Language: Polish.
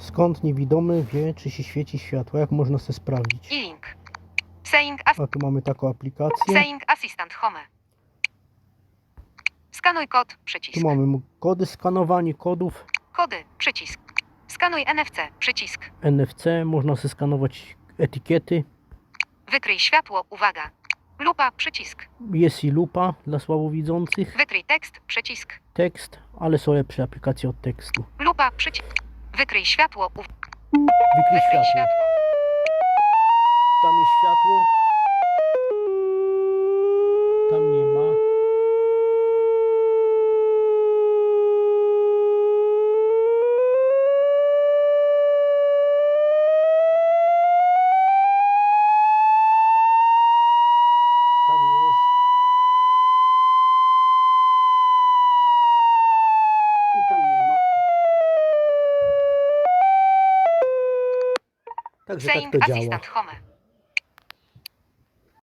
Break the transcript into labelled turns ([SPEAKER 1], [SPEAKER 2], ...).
[SPEAKER 1] Skąd niewidomy wie, czy się świeci światło? Jak można sobie sprawdzić?
[SPEAKER 2] E-link. Saying, as
[SPEAKER 1] A tu mamy taką aplikację.
[SPEAKER 2] saying Assistant Home. Skanuj kod, przycisk.
[SPEAKER 1] Tu mamy m- kody, skanowanie kodów
[SPEAKER 2] Kody, przycisk. Skanuj NFC, przycisk.
[SPEAKER 1] NFC. Można sobie skanować etykiety.
[SPEAKER 2] Wykryj światło, uwaga. Lupa, przycisk.
[SPEAKER 1] Jest i lupa dla słabowidzących.
[SPEAKER 2] Wykryj tekst, przycisk.
[SPEAKER 1] Tekst, ale są lepsze aplikacje od tekstu.
[SPEAKER 2] Lupa, przycisk. Wykryj światło.
[SPEAKER 1] Wykryj
[SPEAKER 2] Wykryj
[SPEAKER 1] światło.
[SPEAKER 2] światło.
[SPEAKER 1] Tam jest światło. Tam nie Także tak
[SPEAKER 2] Saying
[SPEAKER 1] to działa.
[SPEAKER 2] Assistant Home.